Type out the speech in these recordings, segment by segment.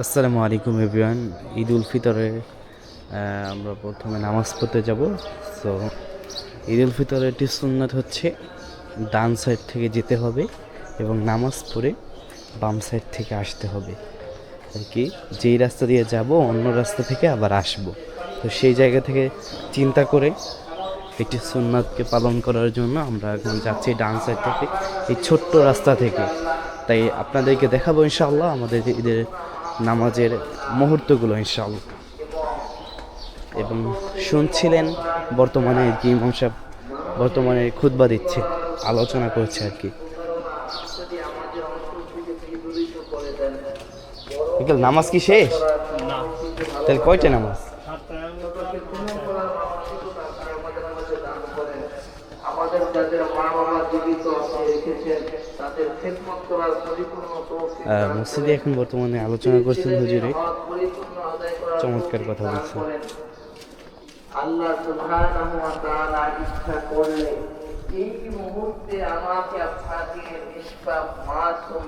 আসসালামু আলাইকুম এভরিওয়ান ঈদ উল ফিতরে আমরা প্রথমে নামাজ পড়তে যাব। সো ঈদ উল ফিতরের একটি সুন্নত হচ্ছে ডান সাইড থেকে যেতে হবে এবং নামাজ পড়ে বাম সাইড থেকে আসতে হবে। আর কি, যেই রাস্তা দিয়ে যাব, অন্য রাস্তা থেকে আবার আসব। তো সেই জায়গা থেকে চিন্তা করে একটি সুন্নাতকে পালন করার জন্য আমরা এখন যাচ্ছি ডান সাইড থেকে, এই ছোট্ট রাস্তা থেকে। তাই আপনাদেরকে দেখাবো ইনশাআল্লাহ আমাদের ঈদের নামাজের মুহূর্তগুলো ইনশাআল্লাহ। এবং শুনছিলেন বর্তমানে কি ইমাম সাহেব বর্তমানে খুতবা দিচ্ছে আলোচনা করছে আর কি। নামাজ কি শেষ? তাহলে কয়টা নামাজ? আমাদের যাদের মা বাবা জীবিত আছে রেখেছেন মসজিদে এখন বর্তমানে আলোচনা করছেন হুজুরে। চমৎকার কথা বলছেন। আল্লাহ সুবহানাহু ওয়া তাআলা ইচ্ছা করলে এই মুহূর্তে আমাকে আপনাকে নিষ্পাপ মাসুম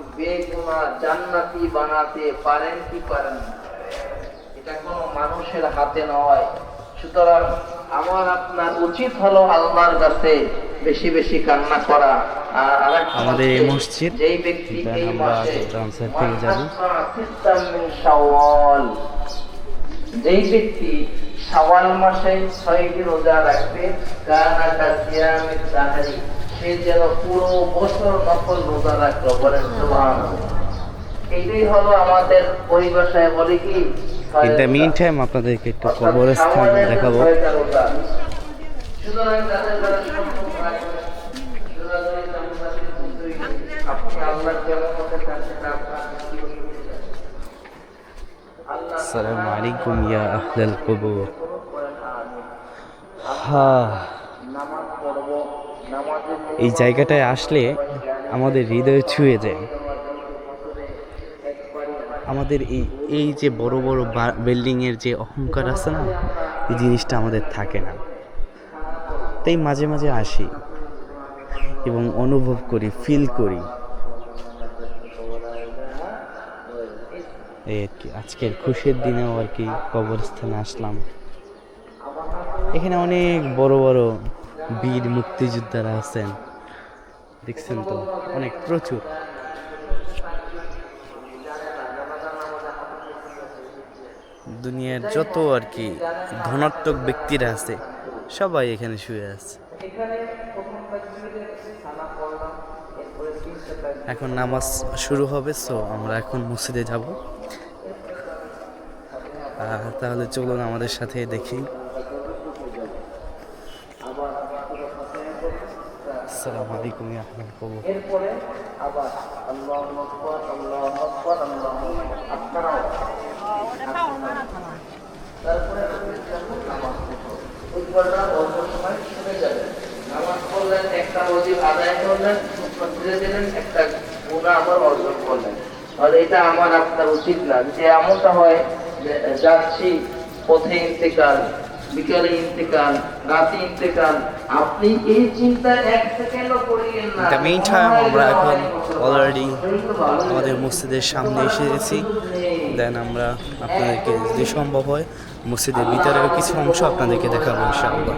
জান্নাতি বানাতে পারেন কি পারেন না? এটা কোনো মানুষের হাতে নয়। সুতরাং আমার আপনার উচিত হলো আল্লাহর কাছে বেশি বেশি কান্না করা। আমাদের এই মসজিদ, আমরা ডান সাইড থেকে যাব। যেই ব্যক্তি শাওয়াল মাসে ছয়টি রোজা রাখবে কানা দাহরি সে যেন পুরো বছর নকল রোজা রাখল বলেন সুবহানাল্লাহ। এইটাই হলো আমাদের পরিভাষায় বলে কি? ইন দ্য মিন টাইম আপনাদেরকে একটু কবরস্থান দেখাবো। সুতরাং যাদের যারা সম্পর্ক রাখবেন, জোরাজুরি চামচামির কিছুই নেই। আপনি আল্লাহর কেমন হতে চান সেটা আপনার ব্যক্তিগত বিষয়। আল্লাহ আসসালামু আলাইকুম ইয়া আহলাল কবুর। এই জায়গাটায় আসলে আমাদের হৃদয় ছুঁয়ে যায়। আমাদের এই এই যে বড় বড় বিল্ডিংয়ের যে অহংকার আছে না, এই জিনিসটা আমাদের থাকে না। তাই মাঝে মাঝে আসি এবং অনুভব করি ফিল করি। এই আর কি। আজকের খুশির দিনেও আর কি কবরস্থানে আসলাম। এখানে অনেক বড় বড় বীর মুক্তিযোদ্ধারা আছেন। দেখছেন তো, অনেক প্রচুর। দুনিয়ার যত আর কি ধনাত্মক ব্যক্তিরা আছে, সবাই এখানে শুয়ে আছে। এখন নামাজ শুরু হবে, সো আমরা এখন মসজিদে যাব। তাহলে চলুন আমাদের সাথে দেখি। আসসালামু একটা একটা গুণা আবার অর্জন করলেন। তাহলে এটা আমার আপনার উচিত না। যে এমনটা হয় যাচ্ছি পথে ইন্তেকাল বিকালে ইন্তেকাল রাতে ইন্তেকাল। আপনি এই চিন্তা এক সেকেন্ডও করিলেন না। দ্য মেইন টাইম আমরা এখন অলরেডি আমাদের মসজিদের সামনে এসে গেছি দেন আমরা আপনাদেরকে যদি সম্ভব হয় মসজিদের ভিতরেও কিছু অংশ আপনাদেরকে দেখাবো ইনশাআল্লাহ।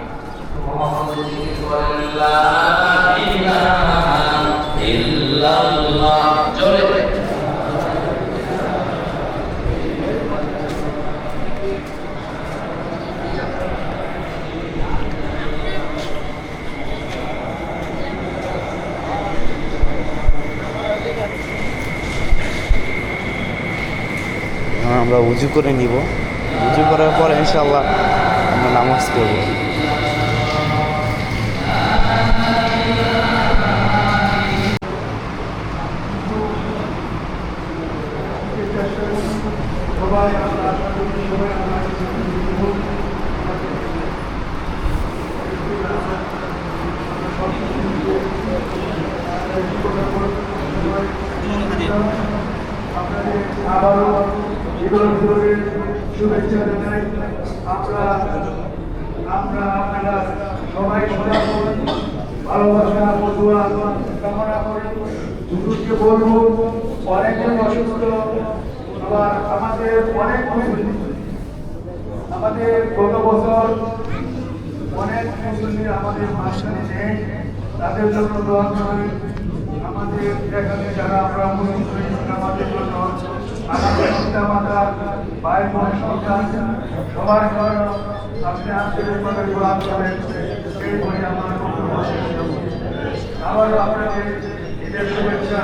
আমরা উজু করে নিব। উজু করার পর ইনশাল্লাহ আমরা নামাজ পড়ব। আবারও শুভেচ্ছা জানাই। আমরা আমরা আপনারা সবাই সদা ভালোবাসা বধুয়া কামনা করি। দুটোকে বলব অনেকজন অসুস্থ, আবার আমাদের অনেক আমাদের গত বছর অনেক মুসলিম আমাদের মাঝখানে নেই। তাদের জন্য দোয়া করি। আমাদের এখানে যারা আমরা মুসলিম, আমাদের জন্য আমাদের পিতা মাতা ভাই বোন সন্তান সবার জন্য আপনি আন্তরিকভাবে দোয়া করেন এই বলে। আবারও আপনাকে ঈদের শুভেচ্ছা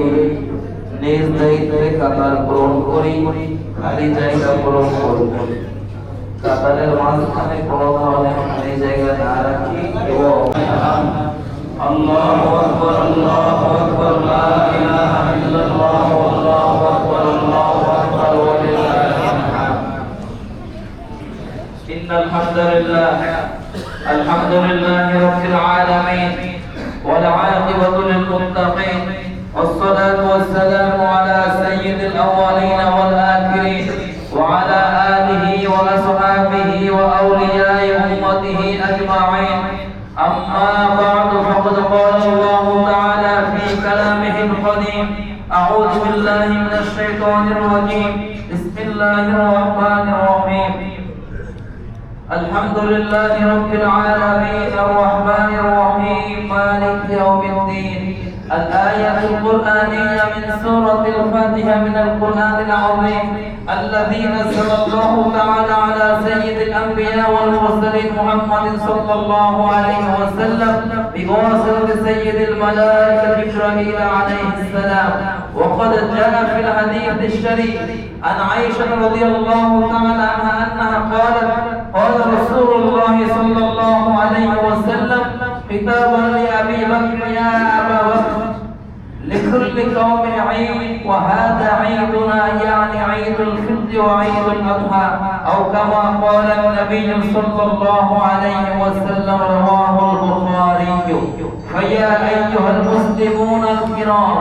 করি নিজ দায়িত্বে কাতার পূরণ করি খালি জায়গা পূরণ করি কাতারের মাঝখানে কোনো ধরনের খালি জায়গা না রাখি এবং আল্লাহু আকবার আল্লাহু আকবার লা ইলাহা ইল্লাল্লাহ আল্লাহু আকবার আল্লাহু আকবার ওয়া লিল্লাহিল হামদ ইন্নাল হামদালিল্লাহ আলহামদুলিল্লাহি রাব্বিল আলামিন أمته أجمعين أما بعد فقد قال الله تعالى في كلامه القديم أعوذ بالله من الشيطان الرجيم. بسم الله الرحمن الرحيم. الحمد لله رب العالمين الرحمن الرحيم مالك يوم الدين الآية القرآنية من سورة الفاتحة من القرآن العظيم. الذي نزل الله تعالى على سيد الأنبياء والمرسلين محمد صلى الله عليه وسلم بواسطة سيد الملائكة جبرائيل عليه السلام. وقد جاء في الحديث الشريف عن عائشة رضي الله تعالى عنها أنها قالت قال رسول الله صلى الله عليه وسلم خطابا وعيد الأضحى أو كما قال النبي صلى الله عليه وسلم رواه البخاري. فيا أيها المسلمون الكرام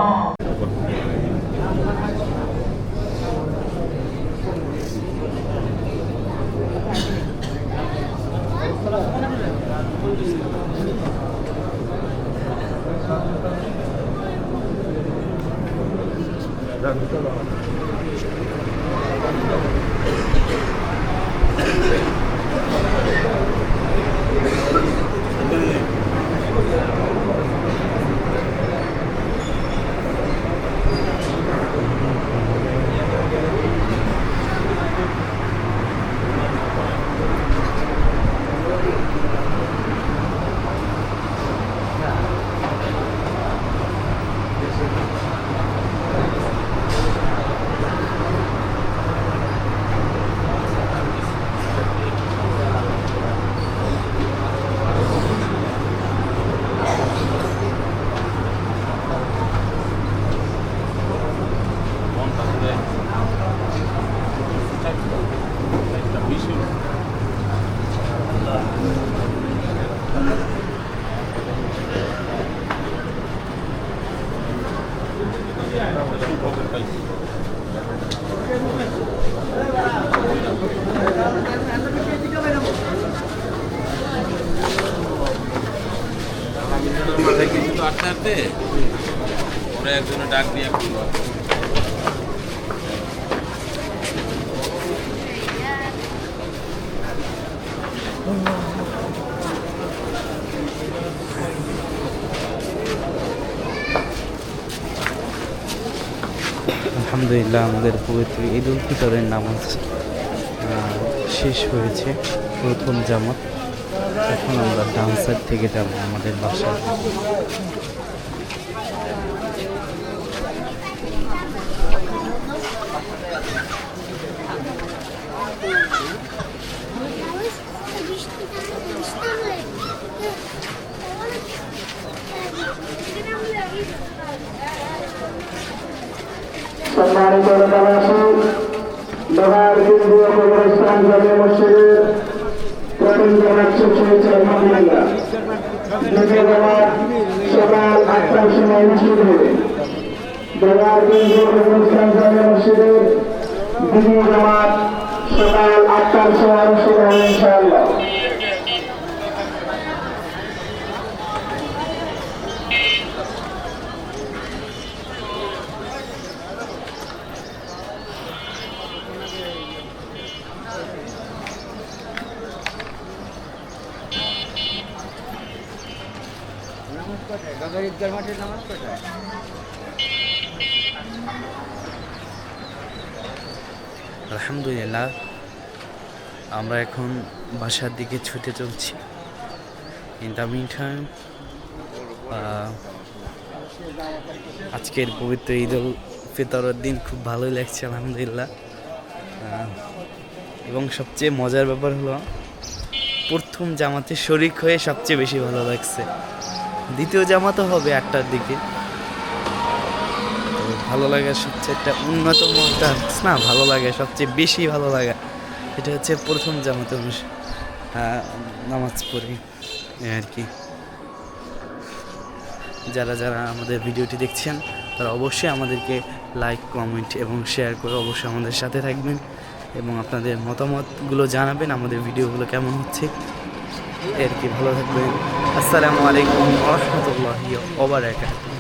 আলহামদুলিল্লাহ, আমাদের পবিত্র ঈদ উল ফিতরের নামাজ শেষ হয়েছে, প্রথম জামাত। এখন আমরা ডান্সার থেকে যাব আমাদের বাসায়। এলাকাবাসী বাবার কেন্দ্রীয় কবরস্থান জামে মসজিদের প্রথম শেষ হয়েছে আলহামদুলিল্লাহ দ্বিতীয় জামাত সকাল আটটার সময় শুরু হবে। বাবার কেন্দ্রীয় কবরস্থান জামে মসজিদের দ্বিতীয় জামাত সকাল আটটার সময় শুরু হবে ইনশাআল্লাহ। আলহামদুলিল্লাহ, আমরা এখন বাসার দিকে ছুটে চলছি। ইন দ্য মিন টাইম আজকের পবিত্র ঈদ উল ফিতরের দিন খুব ভালোই লাগছে, আলহামদুলিল্লাহ। এবং সবচেয়ে মজার ব্যাপার হলো, প্রথম জামাতে শরিক হয়ে সবচেয়ে বেশি ভালো লাগছে। দ্বিতীয় জামাতও হবে আটটার দিকে। ভালো লাগে সবচেয়ে একটা অন্যতম একটা না, ভালো লাগে, সবচেয়ে বেশি ভালো লাগা। এটা হচ্ছে প্রথম জামাতে অনুষ নামাজ পড়ি। আর কি। যারা যারা আমাদের ভিডিওটি দেখছেন, তারা অবশ্যই আমাদেরকে লাইক কমেন্ট এবং শেয়ার করে অবশ্যই আমাদের সাথে থাকবেন এবং আপনাদের মতামতগুলো জানাবেন, আমাদের ভিডিওগুলো কেমন হচ্ছে। আর কি ভালো থাকবেন? আসসালামু আলাইকুম রহমতুল্লাহ ওবরাকাতুহ